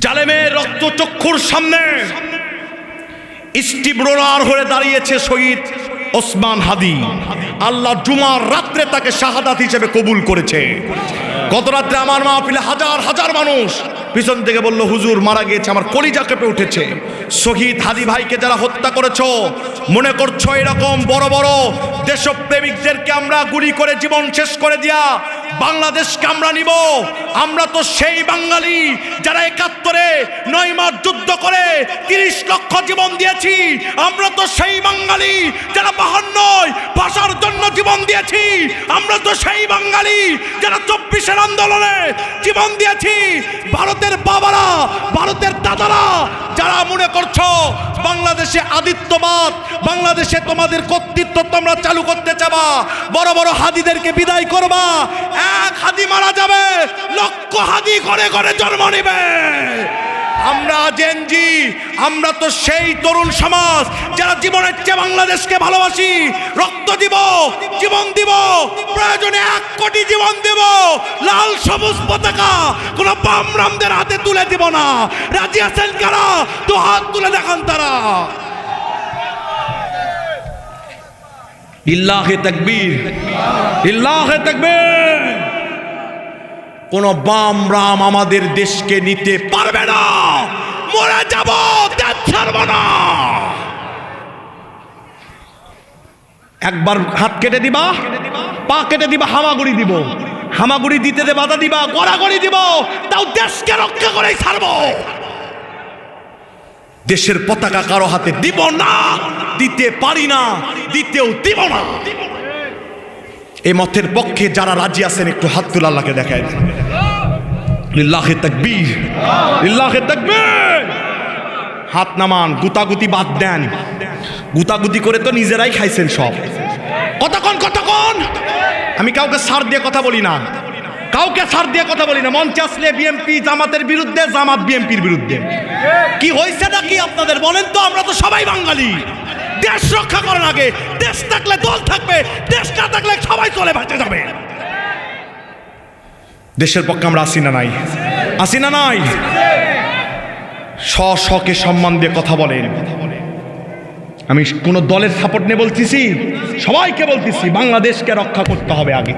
জালেমের রক্তচক্ষুর সামনে স্টিভ রোনার হয়ে দাঁড়িয়েছে শহীদ ওসমান হাদি। আল্লাহ জুমার রাত্রে তাকে শাহাদাত হিসেবে কবুল করেছে। গত রাত্রে আমার মাহফিলে হাজার হাজার মানুষ পিছন থেকে বলল, হুজুর, মারা গিয়েছে, আমার কলিজা কেঁপে উঠেছে। শহীদ হাদি ভাইকে যারা হত্যা করেছ, মনে করছ এরকম বড় বড় দেশপ্রেমিকদেরকে আমরা গুলি করে জীবন শেষ করে দিয়া বাংলাদেশকে আমরা নিব। আমরা তো সেই বাঙালি যারা একাত্তরে নয় মাস যুদ্ধ করে তিরিশ লক্ষ জীবন দিয়েছি। আমরা তো সেই বাঙালি যারা বাহান্নয় ভাষার জন্য জীবন দিয়েছি। আমরা তো সেই বাঙালি যারা চব্বিশের আন্দোলনে জীবন দিয়েছি। ভারতের বাবারা, ভারতের দাদারা যারা মনে করছ বাংলাদেশে আদিত্যবাদ, বাংলাদেশে তোমাদের কর্তৃত্ব তোমরা চালু করতে চাবা, বড় বড় হাদিদেরকে বিদায় করবা, এক হাদি মারা যাবে, লক্ষ হাদি ঘরে ঘরে জন্ম নেবে। আমরা জেনজি আমরা তো সেই তরুণ সমাজ যারা জীবনের চেয়ে বাংলাদেশকে ভালোবাসি। রক্ত দিব, জীবন দিব, প্রয়োজনে এক কোটি জীবন দেব। লাল সবুজ পতাকা কোন বামরামদের হাতে তুলে দিব না। রাজি আছেন কারা? তো হাত তুলে দেখান তারা। ইল্লাহে তাকবীর। ইল্লাহে তাকবীর। কোন বাম রাম আমাদের দেশকে নিতে পারবে না। মরে যাব ছাড়ব না। একবার হাত কেটে দিবা, পা কেটে দিবা, হামাগুড়ি দিব। হামাগুড়ি দিতে দে, বাধা দিবা, গড়াগড়ি দিব, তাও দেশকে রক্ষা করেই ছাড়বো। দেশের পতাকা কারও হাতে দিব না, দিতে পারি না, দিতেও দিব না। এই মতের পক্ষে যারা রাজি আছেন, একটু হাত তুলে আল্লাহকে দেখায় লিল্লাহে তাকবীর লিল্লাহে তাকবীর। হাত নামান, গুতাগুতি বাদ দেন। গুতাগুতি করে তো নিজেরাই খাইছেন সব। কতক্ষণ কতক্ষণ আমি কাউকে সার দিয়ে কথা বলি না। কাউকে সার দিয়ে কথা বলি না। মঞ্চে আসলে বিএমপি জামাতের বিরুদ্ধে, জামাত বিএমপির বিরুদ্ধে। কি হয়েছে নাকি আপনাদের? বলেন তো, আমরা তো সবাই বাঙালি। দেশ রক্ষা করার আগে দেশ থাকলে দল থাকবে, দেশ না থাকলে সবাই চলে ভাসে যাবে। দেশের পক্ষে আমরা আসি না নাই? আসি না নাই? স শকে সম্মান দিয়ে কথা বলেন। আমি কোন দলের সাপোর্ট নিয়ে বলতেছি, সবাইকে বলতেছি, বাংলাদেশকে রক্ষা করতে হবে আগে।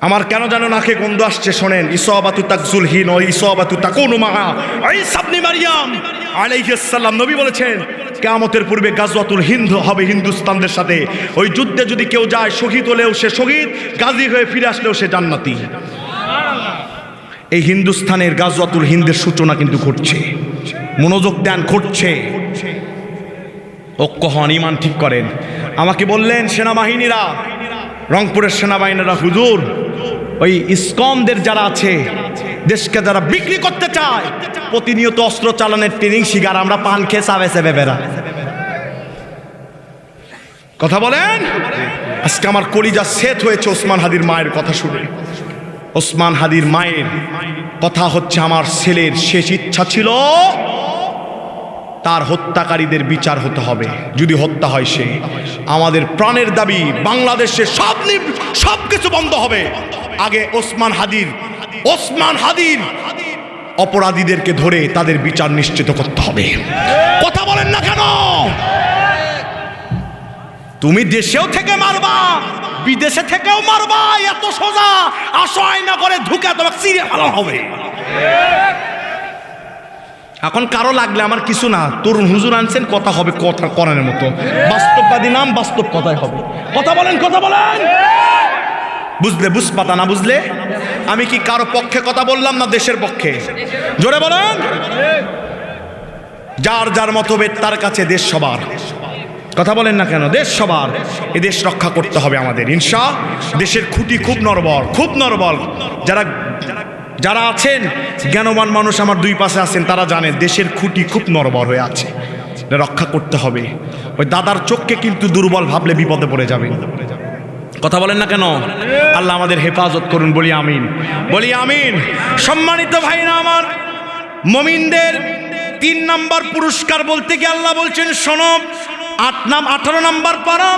আমার কেন যেন নাকে গন্ধ আসছে শোনেন ইসবাতু তাকজুল হিন ইসবাতু তাকুনু মাহা। এই সাবনি মারিয়াম আলাইহিস সালাম নবী বলেছেন কিয়ামতের পূর্বে গাজওয়াতুল হিন্দ হবে হিন্দুস্তানদের সাথে। ওই যুদ্ধে যদি কেউ যায়, শহীদ হলেও সে শহীদ, গাজী হয়ে ফিরে আসলেও সে জান্নাতি। এই হিন্দুস্তানের গাজওয়াতুল হিন্দের সূচনা কিন্তু ঘটছে। মনোযোগ দেন, ঘটছে। ঐক্য হন ইমান ঠিক করেন। আমাকে বললেন, সেনাবাহিনীরা, রংপুরের সেনাবাহিনীরা, হুজুর, ওই ইসকনদের যারা আছে, দেশকে যারা বিক্রি করতে চায় প্রতিনিয়ত অস্ত্র চালানোর ট্রেনিং শিকার, আমরা পান খেয়ে চাবেছে বেবেরা কথা বলেন? আজকে আমার কলিজা সেট হয়েছে ওসমান হাদির মায়ের কথা শুনে। ওসমান হাদির মায়ের কথা হচ্ছে আমার ছেলের শেষ ইচ্ছা ছিল, তার হত্যাকারীদের বিচার হতে হবে। যদি হত্যা হয় সে, আমাদের প্রাণের দাবি বাংলাদেশে সব সব কিছু বন্ধ হবে। আগে ওসমান হাদির ওসমান হাদির অপরাধীদেরকে ধরে তাদের বিচার নিশ্চিত করতে হবে। কথা বলেন না কেন? তুমি দেশেও থেকে মারবা, বিদেশে থেকেও মারবা, এত সোজা আসো আয়না করে ঢুকে তোমাকে চিড়ে ফেলা হবে। এখন কারও লাগলে আমার কিছু না। তরুণ হুজুর আনছেন, কথা হবে, কথা করানোর মতো। বাস্তববাদী নাম বাস্তব কথাই হবে। কথা বলেন কথা বলেন! বুঝলে বুঝ পাতা না বুঝলে? আমি কি কারও পক্ষে কথা বললাম না দেশের পক্ষে? জোরে বলেন। যার যার মতভেদ, তার কাছে দেশ সবার। কথা বলেন না কেন? দেশ সবার। এ দেশ রক্ষা করতে হবে আমাদের। ইনশা, দেশের খুঁটি খুব নরবল খুব নরবল। যারা যারা আছেন, জ্ঞানবান মানুষ আমার দুই পাশে আছেন, তারা জানেন দেশের খুঁটি খুব নরবর হয়ে আছে। রক্ষা করতে হবে। ওই দাদার চোখকে কিন্তু দুর্বল ভাবলে বিপদে পড়ে যাবে কথা বলেন না কেন? আল্লাহ আমাদের হেফাজত করুন বলি আমিন। বলি আমিন। সম্মানিত ভাইরা আমার মমিনদের তিন নাম্বার পুরস্কার বলতে গিয়ে আল্লাহ বলছেন? সনব আট নাম আঠারো নাম্বার পারা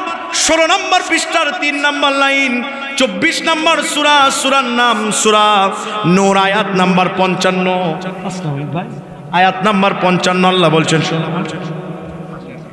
ষোলো নাম্বার পৃষ্ঠার তিন নাম্বার লাইন চব্বিশ নম্বর সুরা সুরার নাম সুরা নোর আয়াত নাম্বার পঞ্চান্ন। আয়াত নাম্বার পঞ্চান্ন আল্লাহ বলছেন শোনো।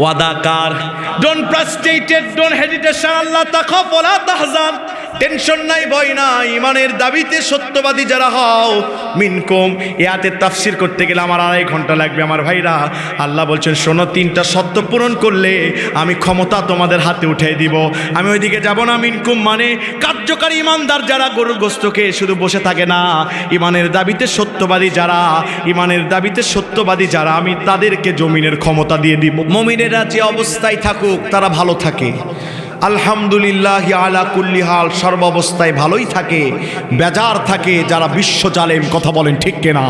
ওয়াদাকার don't frustrated don't hesitation Allah তাখাফ ওয়ালা তাহজান। টেনশন নাই, ভয় নাই। ইমানের দাবিতে সত্যবাদী যারা হও, মিনকুম ইয়াতে তাফসির করতে গেলে আমার আড়াই ঘণ্টা লাগবে আমার ভাইরা। আল্লাহ বলছেন, শোনো, তিনটা সত্য পূরণ করলে আমি ক্ষমতা তোমাদের হাতে উঠিয়ে দিব। আমি ওইদিকে যাব না, মিনকুম মানে কার্যকারী ইমানদার যারা গরুর গোস্তকে শুধু বসে থাকে না, ইমানের দাবিতে সত্যবাদী যারা, ইমানের দাবিতে সত্যবাদী যারা, আমি তাদেরকে জমিনের ক্ষমতা দিয়ে দিব। মমিনেরা যে অবস্থায় থাকুক, তারা ভালো থাকে। আলহামদুলিল্লাহ আলা কুল্লি হাল, সর্বাবস্থায় ভালোই থাকে, বেজার থাকে যারা বিশ্ব জালেম, কথা বলেন ঠিক কিনা?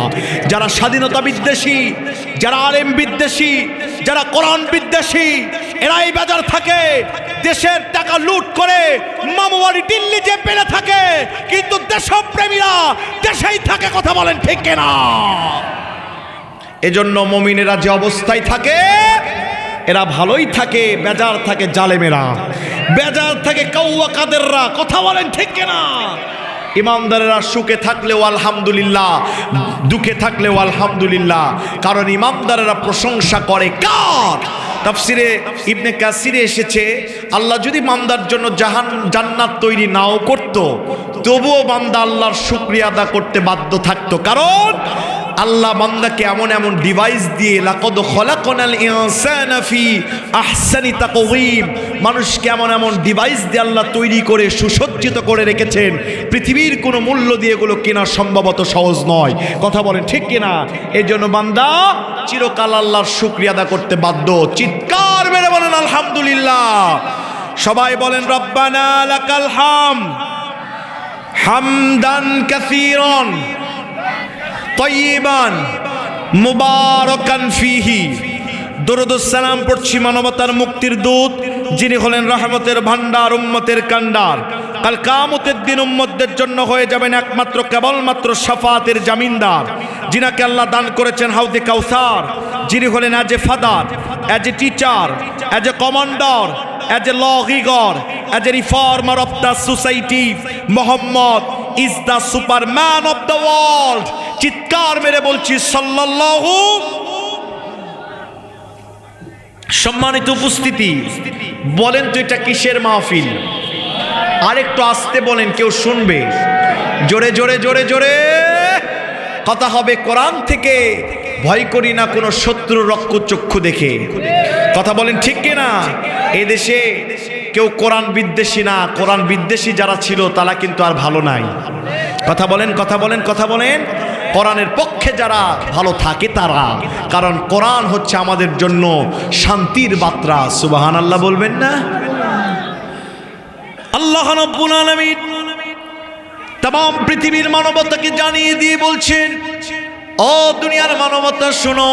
যারা স্বাধীনতা বিদ্বেষী, যারা আলেম বিদ্বেষী, যারা কোরআন বিদ্বেষী, এরাই বেজার থাকে। দেশের টাকা লুট করে মামুবাড়ি দিল্লি যে পেরে থাকে, কিন্তু দেশপ্রেমীরা দেশেই থাকে, কথা বলেন ঠিক কিনা? এজন্য মমিনেরা যে অবস্থায় থাকে এরা ভালোই থাকে, বেজার থাকে জালেমেরা। বেজার থাকে কাউয়া কাদেররা, কথা বলেন ঠিক কিনা? ইমামদারেরা সুখে থাকলেও আলহামদুলিল্লাহ, দুঃখে থাকলেও আলহামদুলিল্লাহ, কারণ ইমামদারেরা প্রশংসা করে কার? তাফসিরে ইবনে কাসিরে এসেছে, আল্লাহ যদি মামদার জন্য জাহান, জান্নাত তৈরি নাও করত, তবুও বান্দা আল্লাহর শুক্রিয়া আদা করতে বাধ্য থাকতো। কারণ আল্লাহ বান্দাকে এমন এমন ডিভাইস দিয়ে, লাকদ খলাকনাল ইনসানা ফি আহসানি তাকওয়িম মানুষকে এমন এমন ডিভাইস দিয়ে আল্লাহ তৈরি করে, সুসজ্জিত করে রেখেছেন। পৃথিবীর কোনো মূল্য দিয়ে এগুলো কেনা সম্ভবত সহজ নয়। কথা বলেন ঠিক কিনা? এই জন্য বান্দা, চিরকাল আল্লাহর শুক্রিয়া আদা করতে বাধ্য। চিৎকার মেরে বলেন, আলহামদুলিল্লাহ। সবাই বলেন, রব্বানা লাকাল হাম হামদান কাসীরন। তৈবান মুবারকান ফিহি। দরুদুসালাম পড়ছি মানবতার মুক্তির দূত, যিনি হলেন রহমতের ভান্ডার উম্মতের কান্ডার কাল কামতের দিন উম্মতদের জন্য হয়ে যাবেন একমাত্র, কেবলমাত্র সাফাতের জামিনদার, যিনাকে আল্লাহ দান করেছেন হাউদে কাউসার, যিনি হলেন as a father as a teacher as a commander as a lawgiver as a reformer of the society Mohammad is the superman of the world চিৎকার মেরে বলছি, সাল্লাল্লাহু সম্মানিত উপস্থিতি, বলেন তো এটা কিসের মাহফিল? আরেকটু আসতে বলেন, কেউ শুনবে? জোরে জোরে জোরে জোরে। কথা হবে কোরআন থেকে। ভয় করি না কোনো শত্রু রক্ষ চক্ষু দেখে। কথা বলেন ঠিক কিনা? এই দেশে কেউ কোরআন বিদ্বেষী না। কোরআন বিদ্বেষী যারা ছিল, তারা কিন্তু আর ভালো নাই। কথা বলেন কথা বলেন কথা বলেন। কোরআনের পক্ষে যারা ভালো থাকে তারা। কারণ কোরআন হচ্ছে আমাদের জন্য শান্তির বার্তা। সুবাহান আল্লাহ বলবেন না? আল্লাহ তাম পৃথিবীর মানবতাকে জানিয়ে দিয়ে বলছেন, ও দুনিয়ার মানবতা, শোনো।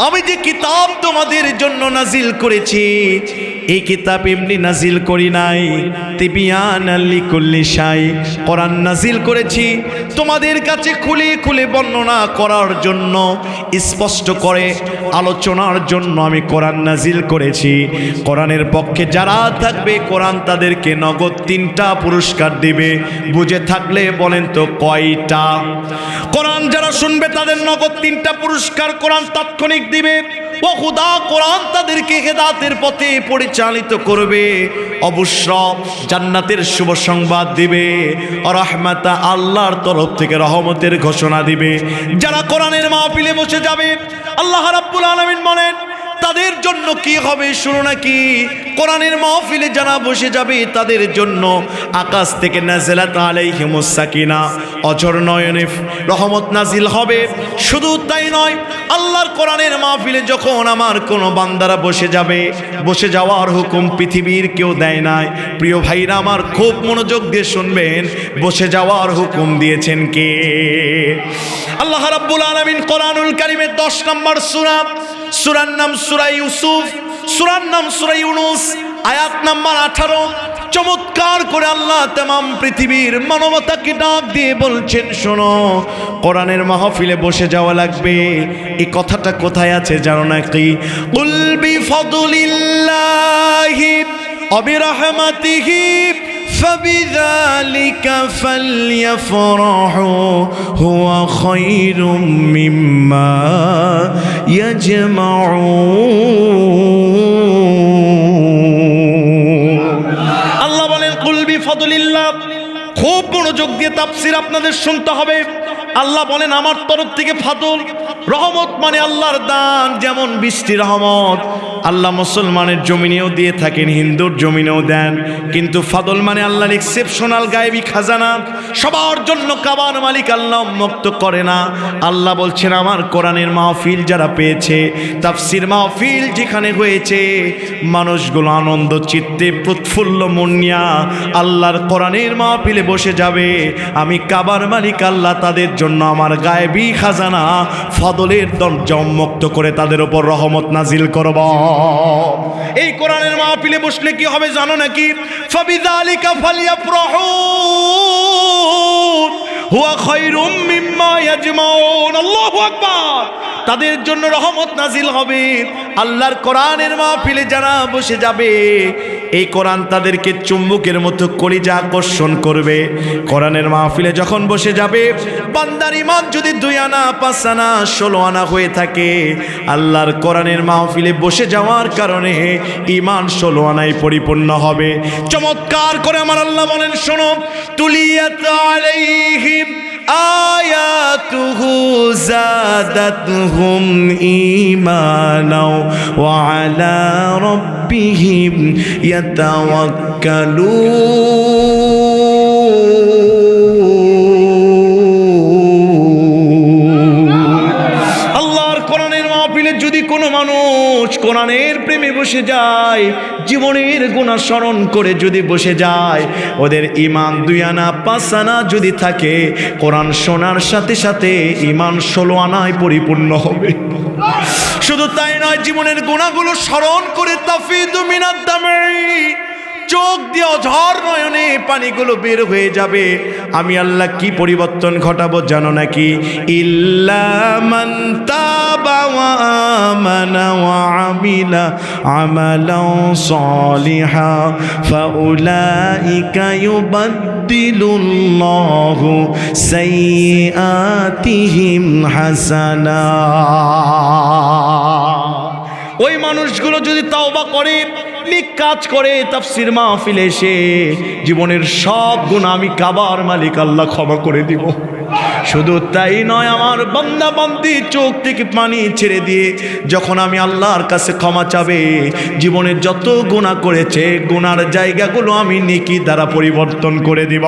আমি যে কিতাব তোমাদের জন্য নাজিল করেছি এই কিতাব এমনি নাজিল করি নাই। তিবিয়ানাল লিকুল্লি শাই। কোরআন নাজিল করেছি। তোমাদের কাছে খুলে খুলে বর্ণনা করার জন্য, স্পষ্ট করে আলোচনার জন্য আমি কোরআন নাজিল করেছি। কোরআনের পক্ষে যারা থাকবে, কোরআন তাদেরকে নগদ তিনটা পুরস্কার দিবে। বুঝে থাকলে বলেন তো কয়টা? কোরআন যারা শুনবে, তাদের নগদ তিনটা পুরস্কার কোরআন তাৎক্ষণিক দিবে। ও খুদা, কোরআন তাদেরকে হেদাতের পথে পরিচালিত করবে। অবশ্য জান্নাতের শুভ সংবাদ দিবে রহমাতা আল্লাহর তরফ থেকে রহমতের ঘোষণা দিবে। যারা কোরআনের মাহফিলে বসে যাবে, আল্লাহ রাব্বুল আলমিন বলেন তাদের জন্য কি হবে শুনো নাকি? কোরআনের মাহফিলে যারা বসে যাবে, তাদের জন্য আকাশ থেকে নাজিলাত আলাইহিমুস সাকিনা। অজর নয়নে রহমত নাজিল হবে। শুধু তাই নয়, আল্লাহর কোরআনের মাহফিলে যখন আমার কোনো বান্দারা বসে যাবে, বসে যাওয়ার হুকুম পৃথিবীর কেউ দেয় নাই। প্রিয় ভাইরা, আমার খুব মনোযোগ দিয়ে শুনবেন। বসে যাওয়ার হুকুম দিয়েছেন কে? আল্লাহ রাব্বুল আলামিন কোরআনুল কারিমের 10 নম্বর সূরা, সূরার নাম সূরা ইউসুফ, সুরার নাম সূরা ইউনুস, আয়াত নাম্বার 18 চমৎকার করে আল্লাহ তাম পৃথিবীর মানবতাকে ডাক দিয়ে বলছেন, শোনো, কোরআনের মাহফিলে বসে যাওয়া লাগবে। এই কথাটা কোথায় আছে জানো না কি কুল বিফদলিল্লাহি অবিরহমাতিহি فبذلك فليفرحوا هو خير مما يجمعون. মনোযোগ দিয়ে তাফসির আপনাদের শুনতে হবে। আল্লাহ বলেন, আমার তরফ থেকে ফাদল, রহমত মানে আল্লাহর দান, যেমন বৃষ্টি রহমত। আল্লাহ মুসলমানের জমিনেও দিয়ে থাকেন, হিন্দুর জমিনেও দেন। কিন্তু ফাদল মানে আল্লাহর এক্সেপশনাল গায়েবী খাজানা। সবার জন্য কাবার মালিক আল্লাহ মুক্ত করে না। আল্লাহ বলছেন, আমার কোরআনের মাহফিল যারা পেয়েছে, তাফসির মাহফিল যেখানে হয়েছে, মানুষগুলো আনন্দ, চিত্তে প্রৎফুল্ল মনিয়া আল্লাহর কোরআনের মাহফিলে বসে যাবে। আমি কাবার মালিক আল্লাহ তাদের জন্য আমার গায়েবী খাজানা ফদলের দরজা উন্মুক্ত করে তাদের ওপর রহমত নাজিল করব। এই কোরআনের মাহফিলে বসলে কি হবে জানো নাকি? ফাবিদালিকা ফালিয়াফরাহু। হুয়া খায়রুম মিম্মা ইয়াজমাউন। আল্লাহু আকবার। তাদের জন্য রহমত নাজিল হবে। আল্লাহর কোরআনের মাহফিলে যারা বসে যাবে, এই কোরআন তাদেরকে চুম্বুকের মতো কলিজা আকর্ষণ করবে। কোরআনের মাহফিলে যখন বসে যাবে, বান্দার ইমান যদি দুই আনা, পাঁচ আনা, ষোলো আনা হয়ে থাকে, আল্লাহর কোরআনের মাহফিলে বসে যাওয়ার কারণে ইমান ষোলো আনায় পরিপূর্ণ হবে। চমৎকার করে আমার আল্লাহ বলেন, শোনো তুলিয়া آياته زادتهم إيمانا وعلى ربهم يتوكلون. বসে যায়, জীবনের গুণা স্মরণ করে যদি বসে যায়, ওদের ইমান দুই আনা, পাঁচ আনা যদি থাকে, কোরআন শোনার সাথে সাথে ইমান ষোলো আনায় পরিপূর্ণ হবে। শুধু তাই নয়, জীবনের গুণাগুলো স্মরণ করে তাফিদু মিনার দামাই চোখ দিয়ে অঝর নয়নে পানিগুলো বের হয়ে যাবে। আমি আল্লাহ কি পরিবর্তন ঘটাবো জানো নাকি? সালিহা হাসানা। ওই মানুষগুলো যদি তাওবা করে নেক কাজ করে তাফসির মাহফিলে এসে জীবনের সব গুণ আমি কাবার মালিক, আল্লাহ ক্ষমা করে দিব। শুধু তাই নয়, আমার বান্দা বান্দি চোখ থেকে পানি ছেড়ে দিয়ে যখন আমি আল্লাহর কাছে ক্ষমা চাবে, জীবনের যত গুণা করেছে, গুনার জায়গাগুলো আমি নেকি দ্বারা পরিবর্তন করে দিব।